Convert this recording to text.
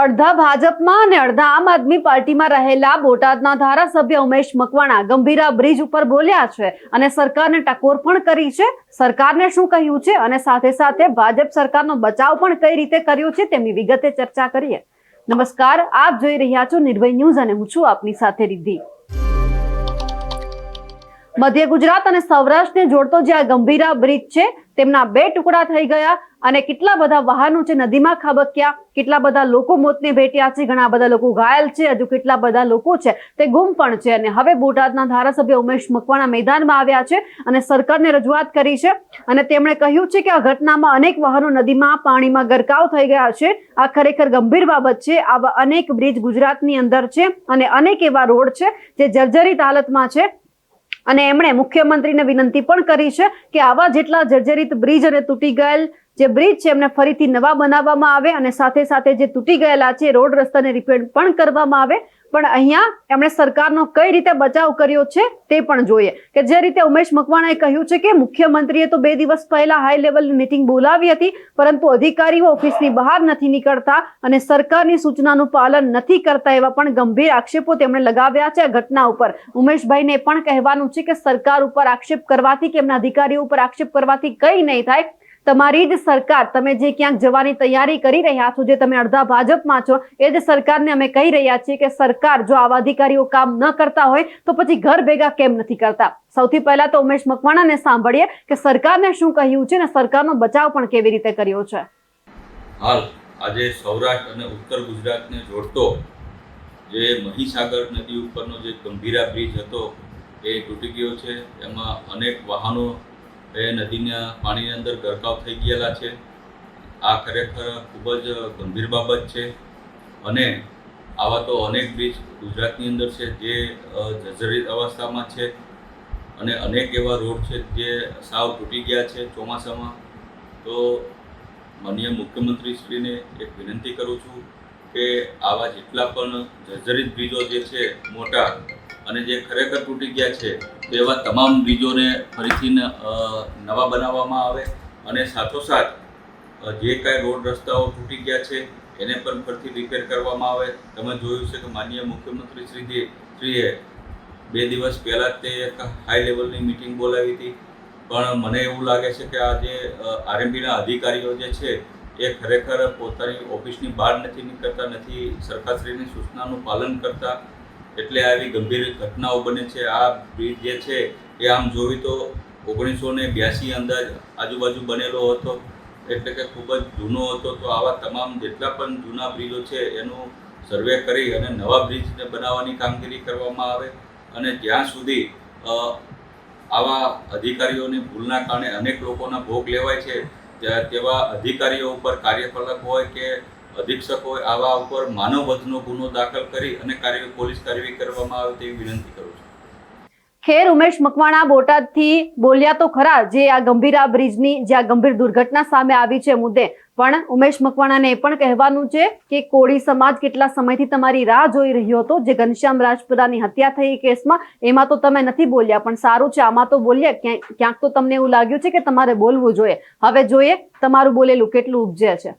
અડધા ભાજપમાં અને અડધા આમ આદમી પાર્ટીમાં રહેલા બોટાદના ધારાસભ્ય ઉમેશ મકવાણા ગંભીરા બ્રિજ ઉપર બોલ્યા છે અને સરકારને ટકોર પણ કરી છે. સરકારને શું કહ્યું છે અને સાથે સાથે ભાજપ સરકારનો બચાવ પણ કઈ રીતે કર્યો છે તેમની વિગતે ચર્ચા કરીએ. નમસ્કાર, આપ જોઈ રહ્યા છો નિર્ભય ન્યૂઝ અને હું છું આપની સાથે રિદ્ધિ. મધ્ય ગુજરાત અને સૌરાષ્ટ્રને જોડતો જે આ ગંભીરા બ્રિજ છે, તેમના બે ટુકડા થઈ ગયા અને કેટલા બધા વાહનો છે નદીમાં ખાબક્યા, કેટલા બધા લોકો મોતને ભેટ્યા છે, ઘણા બધા લોકો ઘાયલ છે, હજુ કેટલા બધા લોકો છે તે ગુમ પણ છે. અને હવે બોટાદના ધારાસભ્ય ઉમેશ મકવાણા મેદાનમાં આવ્યા છે અને સરકારને રજૂઆત કરી છે અને તેમણે કહ્યું છે કે આ ઘટનામાં અનેક વાહનો નદીમાં પાણીમાં ગરકાવ થઈ ગયા છે. આ ખરેખર ગંભીર બાબત છે. આવા અનેક બ્રિજ ગુજરાતની અંદર છે અને અનેક એવા રોડ છે જે જર્જરિત હાલતમાં છે. અને એમણે મુખ્યમંત્રીને વિનંતી પણ કરી છે કે આવા જેટલા જર્જરિત બ્રિજ અને તૂટી ગયેલ જે બ્રિજ છે, એમને ફરીથી નવા બનાવવામાં આવે અને સાથે સાથે જે તૂટી ગયેલા છે, રોડ રસ્તાને રિપેર પણ કરવામાં આવે. પણ અહીંયા એમણે સરકારનો કઈ રીતે બચાવ કર્યો છે તે પણ જોઈએ. કે જે રીતે ઉમેશ મકવાણાએ કહ્યું છે કે મુખ્યમંત્રીએ તો બે દિવસ પહેલા હાઈ લેવલની મિટિંગ બોલાવી હતી, પરંતુ અધિકારીઓ ઓફિસની બહાર નથી નીકળતા અને સરકારની સૂચનાનું પાલન નથી કરતા એવા પણ ગંભીર આક્ષેપો તેમણે લગાવ્યા છે આ ઘટના ઉપર. ઉમેશભાઈને પણ કહેવાનું છે કે સરકાર ઉપર આક્ષેપ કરવાથી કે એમના અધિકારીઓ ઉપર આક્ષેપ કરવાથી કંઈ નહીં થાય. તમારી જ સરકાર, તમે જે ક્યાંક જવાની તૈયારી કરી રહ્યા છો, જે તમે અડધા ભાજપમાં છો, એ જ સરકારને અમે કહી રહ્યા છીએ કે સરકાર જો આવા અધિકારીઓ કામ ન કરતા હોય, તો પછી ઘર ભેગા કેમ નથી કરતા? સૌથી પહેલા તો ઉમેશ મકવાણાને સાંભળીએ કે સરકારને શું કહ્યું છે અને સરકારનો બચાવ પણ કેવી રીતે કર્યો છે? હાલ આજે સૌરાષ્ટ્ર અને ઉત્તર ગુજરાતને જોડતો જે મહીસાગર નદી ઉપરનો જે ગંભીરા બ્રિજ હતો, એ તૂટી ગયો છે. એમાં અનેક વાહનો એ નદીના પાણીની અંદર ગરકાવ થઈ ગયેલા છે. આ ખરેખર ખૂબ જ ગંભીર બાબત છે અને આવા તો અનેક બીચ ગુજરાતની અંદર છે જે જર્જરિત અવસ્થામાં છે અને અનેક એવા રોડ છે જે સાવ તૂટી ગયા છે ચોમાસામાં. તો માનનીય મુખ્યમંત્રીશ્રીને એક વિનંતી કરું છું કે આવા જેટલા પણ જર્જરિત બ્રિજો જે છે મોટા અને જે ખરેખર તૂટી ગયા છે તેવા તમામ બ્રિજોને ફરીથી નવા બનાવવામાં આવે અને સાથોસાથ જે કાંઈ રોડ રસ્તાઓ તૂટી ગયા છે, એને પણ ફરીથી રિપેર કરવામાં આવે. તમે જોયું છે કે માનનીય મુખ્યમંત્રી શ્રી શ્રીએ બે દિવસ પહેલાં તે એક હાઈ લેવલની મિટિંગ બોલાવી હતી. પણ મને એવું લાગે છે કે આ જે આરએમબીના અધિકારીઓ જે છે, એ ખરેખર પોતાની ઓફિસની બહાર નથી નીકળતા, નથી સરકારશ્રીની સૂચનાનું પાલન કરતા એટલે આવી ગંભીર ઘટનાઓ બને છે. આ બ્રિજ જે છે, એ આમ જોવી તો ઓગણીસો ને બ્યાસી અંદાજ આજુબાજુ બનેલો હતો. એટલે કે ખૂબ જ જૂનો હતો. તો આવા તમામ જેટલા પણ જૂના બ્રિજો છે, એનું સર્વે કરી અને નવા બ્રિજને બનાવવાની કામગીરી કરવામાં આવે. અને જ્યાં સુધી આવા અધિકારીઓની ભૂલના કારણે અનેક લોકોના ભોગ લેવાય છે તેવા અધિકારીઓ ઉપર કાર્યપાલક હોય કે અધિક્ષક હોય આવા ઉપર માનવવધનો ગુનો દાખલ કરી અને કાર્ય, પોલીસ કાર્યવાહી કરવામાં આવે તેવી વિનંતી કરું છું. ખેર ઉમેશ મકવાણા બોટાદથી બોલ્યા તો ખરા જે આ ગંભીરા બ્રિજની, જે આ ગંભીર દુર્ઘટના સામે આવી છે મુદ્દે. પણ ઉમેશ મકવાણાને એ પણ કહેવાનું છે કે કોળી સમાજ કેટલા સમયથી તમારી રાહ જોઈ રહ્યો હતો? જે ઘનશ્યામ રાજપુરાની હત્યા થઈ કેસમાં, એમાં તો તમે નથી બોલ્યા, પણ સારું છે આમાં તો બોલ્યા ક્યાંક ક્યાંક તો તમને એવું લાગ્યું છે કે તમારે બોલવું જોઈએ. હવે જોઈએ તમારું બોલેલું કેટલું ઉપજે છે.